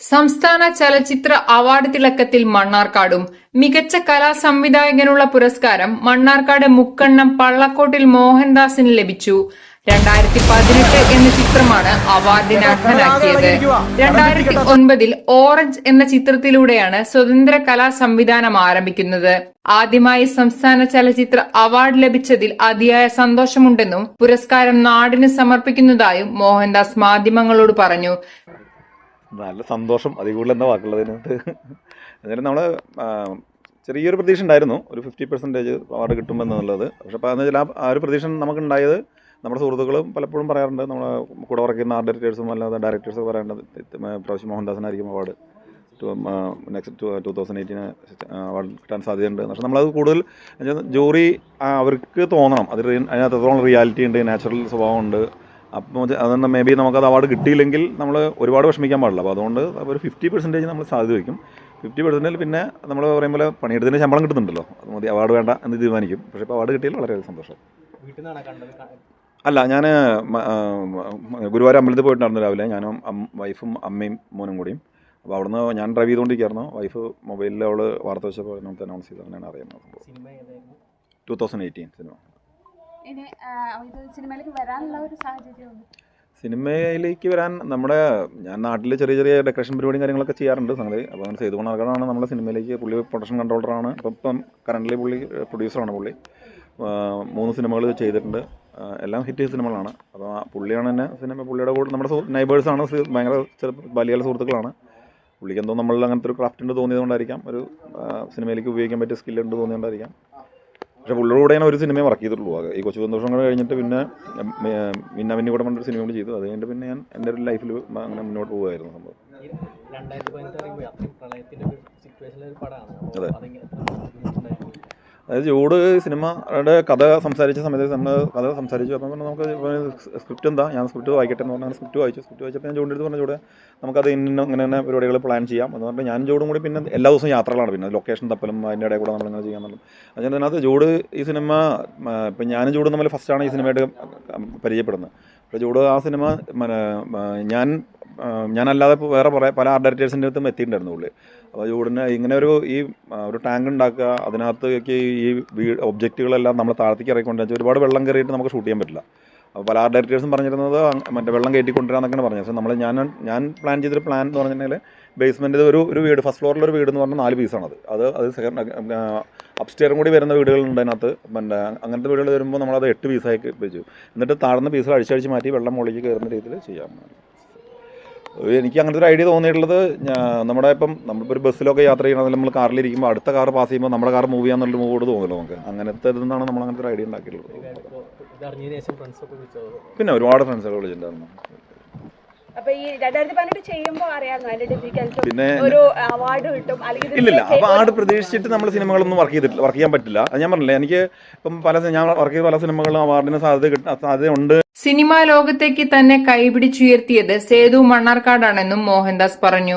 സംസ്ഥാന ചലച്ചിത്ര അവാർഡ് തിളക്കത്തിൽ മണ്ണാർക്കാടും. മികച്ച കലാ സംവിധായകനുള്ള പുരസ്കാരം മണ്ണാർക്കാട് മുക്കണ്ണം പള്ളക്കോട്ടിൽ മോഹൻദാസിന് ലഭിച്ചു. രണ്ടായിരത്തി പതിനെട്ട് എന്ന ചിത്രമാണ് അവാർഡിന് അർഹനാക്കിയത് രണ്ടായിരത്തി ഒൻപതിൽ ഓറഞ്ച് എന്ന ചിത്രത്തിലൂടെയാണ് സ്വതന്ത്ര കലാ സംവിധാനം ആരംഭിക്കുന്നത്. ആദ്യമായി സംസ്ഥാന ചലച്ചിത്ര അവാർഡ് ലഭിച്ചതിൽ അതിയായ സന്തോഷമുണ്ടെന്നും പുരസ്കാരം നാടിന് സമർപ്പിക്കുന്നതായും മോഹൻദാസ് മാധ്യമങ്ങളോട് പറഞ്ഞു. നല്ല സന്തോഷം അതിൽ കൂടുതൽ എന്താ വാക്കുള്ളത് അതിനകത്ത് എന്നാലും നമ്മൾ ചെറിയൊരു പ്രതീക്ഷ ഉണ്ടായിരുന്നു ഒരു ഫിഫ്റ്റി പെർസെന്റേജ് അവാർഡ് കിട്ടുമെന്നുള്ളത് പക്ഷെ അപ്പോൾ അതെന്ന് വെച്ചാൽ ആ ഒരു പ്രതീക്ഷ നമുക്കുണ്ടായത് നമ്മുടെ സുഹൃത്തുക്കളും പലപ്പോഴും പറയാറുണ്ട് നമ്മുടെ കൂടെ വർക്ക് ചെയ്യുന്ന ആർട്ട് ഡയറക്ടേഴ്സും അല്ലാതെ ഡയറക്ടേഴ്സ് പറയാറുണ്ട് പ്രാവശ്യം മോഹൻദാസിനായിരിക്കും award next two thousand eighteen award കിട്ടാൻ സാധ്യതയുണ്ട്. പക്ഷെ നമ്മളത് കൂടുതൽ ജൂറി അവർക്ക് തോന്നണം. അത് എത്രത്തോളം റിയാലിറ്റി ഉണ്ട് നാച്ചുറൽ സ്വഭാവമുണ്ട് അപ്പോൾ അതുകൊണ്ട് മേ ബി നമുക്കത് അവാർഡ് കിട്ടിയില്ലെങ്കിൽ നമ്മൾ ഒരുപാട് വിഷമിക്കാൻ പാടില്ല. അപ്പോൾ അതുകൊണ്ട് ഒരു ഫിഫ്റ്റി പെർസെന്റേജ് നമ്മൾ സാധ്യത വയ്ക്കും. ഫിഫ്റ്റി പെർസെന്റിൽ പിന്നെ നമ്മൾ പറയുമ്പോൾ പണിയെടുത്തതിന് ശമ്പളം കിട്ടുന്നുണ്ടല്ലോ. അത് മതി അവാർഡ് വേണ്ട എന്ന് തീരുമാനിക്കും. പക്ഷേ ഇപ്പോൾ അവാർഡ് കിട്ടിയാൽ വളരെ സന്തോഷം. അല്ല ഞാൻ ഗുരുവായൂർ അമ്പലത്തിൽ പോയിട്ടുണ്ടായിരുന്നു രാവിലെ. ഞാനും വൈഫും അമ്മയും മോനും കൂടിയും. അപ്പോൾ അവിടുന്ന് ഞാൻ ഡ്രൈവ് ചെയ്തുകൊണ്ടിരിക്കുകയായിരുന്നു. വൈഫ് മൊബൈലിൽ അവൾ വാർത്ത വെച്ചപ്പോൾ നമുക്ക് അനൗൺസ് ചെയ്ത് അങ്ങനെയാണ് അറിയുന്നത് ടു തൗസൻഡ് എയ്റ്റീൻ സിനിമ ഇനി ഇത് സിനിമയിലേക്ക് വരാനുള്ള ഒരു സാഹചര്യമുണ്ട് സിനിമയിലേക്ക് വരാൻ നമ്മുടെ ഞാൻ നാട്ടിൽ ചെറിയ ചെറിയ ഡെക്കറേഷൻ പരിപാടിയും കാര്യങ്ങളൊക്കെ ചെയ്യാറുണ്ട് സംഗതി. അപ്പോൾ അങ്ങനെ ചെയ്തു കൊണ്ടാണ് നമ്മുടെ സിനിമയിലേക്ക്. പുള്ളി പ്രൊഡക്ഷൻ കൺട്രോളറാണ് അപ്പം ഇപ്പം കറന്റ് പുള്ളി പ്രൊഡ്യൂസറാണ് പുള്ളി. മൂന്ന് സിനിമകൾ ചെയ്തിട്ടുണ്ട്. എല്ലാം ഹിറ്റ് സിനിമകളാണ്. അപ്പോൾ പുള്ളിയാണ് തന്നെ സിനിമ പുള്ളിയുടെ കൂടെ നമ്മുടെ നൈബേഴ്സാണ് ഭയങ്കര ചെറുപ്പം ബാല്യകാല സുഹൃത്തുക്കളാണ്. പുള്ളിക്ക് എന്തോ നമ്മളിൽ അങ്ങനത്തെ ഒരു ക്രാഫ്റ്റ് ഉണ്ട് തോന്നിയതുകൊണ്ടായിരിക്കാം. ഒരു സിനിമയിലേക്ക് ഉപയോഗിക്കാൻ പറ്റിയ സ്കില്ലുണ്ട് തോന്നിയതുകൊണ്ടായിരിക്കാം. പക്ഷേ പുള്ളിയുടെ കൂടെയാണ് ഒരു സിനിമയെ വർക്ക് ചെയ്തിട്ടുള്ളൂ. ഈ കൊച്ചു സന്തോഷങ്ങൾ കഴിഞ്ഞിട്ട് പിന്നെ മിന്ന മിന്നി കൂടെ പറഞ്ഞൊരു സിനിമ കൂടി ചെയ്തു. അത് കഴിഞ്ഞിട്ട് പിന്നെ ഞാൻ എന്റെ ഒരു ലൈഫിൽ അങ്ങനെ മുന്നോട്ട് പോകുമായിരുന്നു സംഭവം. അതെ. അതായത് ചൂട് സിനിമയുടെ കഥ സംസാരിച്ച സമയത്ത് നമ്മൾ കഥ സംസാരിച്ചു. അപ്പം പറഞ്ഞാൽ നമുക്ക് സ്ക്രിപ്റ്റ് എന്താ? ഞാൻ സ്ക്രിപ്റ്റ് വായിക്കട്ടെ എന്ന് പറഞ്ഞാൽ സ്ക്രിപ്റ്റ് വായിച്ചു. സ്ക്രിപ്റ്റ് വായിച്ചപ്പോൾ ഞാൻ ചൂടെടുത്ത് പറഞ്ഞ ചൂടെ നമുക്കത് ഇന്ന ഇങ്ങനെ തന്നെ പരിപാടികൾ പ്ലാൻ ചെയ്യാം. എന്ന് പറഞ്ഞാൽ ഞാൻ ചൂടും കൂടി പിന്നെ എല്ലാ ദിവസവും യാത്രകളാണ്. പിന്നെ ലൊക്കേഷൻ തപ്പലും അതിന്റെ ഇടയിൽ കൂടെ നമ്മളിങ്ങനെ ചെയ്യാന്നുള്ളത് അതിന് അതിനകത്ത് ചൂട് ഈ സിനിമ ഇപ്പം ഞാനും ചൂടും തമ്മിൽ ഫസ്റ്റാണ് ഈ സിനിമയായിട്ട് പരിചയപ്പെടുന്നത്. അപ്പോൾ ചൂട് ആ സിനിമ ഞാൻ ഞാനല്ലാതെ വേറെ പറയാം പല ആർട്ട് ഡയറക്ടേഴ്സിന്റെ അടുത്തും എത്തിയിട്ടുണ്ടായിരുന്നു പുള്ളി. അപ്പോൾ ഉടനെ ഇങ്ങനെ ഒരു ഈ ഒരു ടാങ്ക് ഉണ്ടാക്കുക അതിനകത്തേക്ക് ഈ വീ ഒബ്ജക്റ്റുകളെല്ലാം നമ്മൾ താഴത്തേക്ക് ഇറക്കിക്കൊണ്ടു ഒരുപാട് വെള്ളം കയറിയിട്ട് നമുക്ക് ഷൂട്ട് ചെയ്യാൻ പറ്റില്ല. അപ്പോൾ പല ആർട്ട് ഡയറക്ടേഴ്സും പറഞ്ഞിരുന്നത് മറ്റേ വെള്ളം കയറ്റിക്കൊണ്ടിരാന്നൊക്കെയാണ് പറഞ്ഞത്. പക്ഷേ നമ്മൾ ഞാൻ ഞാൻ പ്ലാൻ ചെയ്തൊരു പ്ലാൻ എന്ന് പറഞ്ഞിട്ടുണ്ടെങ്കിൽ ബേസ്മെന്റ് ഒരു ഒരു വീട് ഫസ്റ്റ് ഫ്ലോറിൽ ഒരു വീട് എന്ന് പറഞ്ഞാൽ നാല് പീസാണത് അത് അത് സെക്കൻഡ് അപ്സ്റ്റെയറും കൂടി വരുന്ന വീടുകളുണ്ട് അതിനകത്ത്. പിന്നെ അങ്ങനത്തെ വീടുകൾ വരുമ്പോൾ നമ്മളത് എട്ട് പീസായി വെച്ചു. എന്നിട്ട് താഴ്ന്ന പീസുകൾ അഴിച്ചഴിച്ച് മാറ്റി വെള്ളം മുകളിലേക്ക് കയറുന്ന രീതിയിൽ ചെയ്യാം ഒരു എനിക്ക് അങ്ങനത്തെ ഒരു ഐഡിയ തോന്നിയിട്ടുള്ളത് നമ്മുടെ ഇപ്പം നമ്മളിപ്പോൾ ഒരു ബസ്സിലൊക്കെ യാത്ര ചെയ്യണമെങ്കിൽ നമ്മൾ കാറിലിരിക്കുമ്പോൾ അടുത്ത കാർ പാസ് ചെയ്യുമ്പോൾ നമ്മുടെ കാർ മൂവ് ചെയ്യാന്നുള്ളൊരു മൂവോട് തോന്നുമല്ലോ നമുക്ക്. അങ്ങനത്തെ നമ്മൾ അങ്ങനത്തെ ഒരു ഐഡിയ ഉണ്ടാക്കിയിട്ടുള്ളത്. പിന്നെ ഒരുപാട് ഫ്രണ്ട്സൊക്കെ വിളിച്ചിട്ടുണ്ടായിരുന്നു. അപ്പൊ ഈ രണ്ടായിരത്തി പതിനെട്ട് ചെയ്യുമ്പോൾ അറിയാമായിരുന്നു അതിന്റെ ഒരു അവാർഡ് കിട്ടും. അല്ലെങ്കിൽ ഇല്ല ഇല്ലില്ല ആട് പ്രതീക്ഷിച്ചിട്ട് നമ്മൾ സിനിമകളൊന്നും വർക്ക് ചെയ്തിട്ടില്ല വർക്ക് ചെയ്യാൻ പറ്റില്ല. അത് ഞാൻ പറഞ്ഞില്ലേ എനിക്ക് ഇപ്പം പല ഞാൻ വർക്ക് ചെയ്ത പല സിനിമകളും അവാർഡിന് സാധ്യത കിട്ടാൻ സാധ്യതയുണ്ട് സിനിമാ ലോകത്തേക്ക് തന്നെ കൈപിടിച്ചുയർത്തിയത് സേതു മണ്ണാർക്കാടാണെന്നും മോഹൻദാസ് പറഞ്ഞു.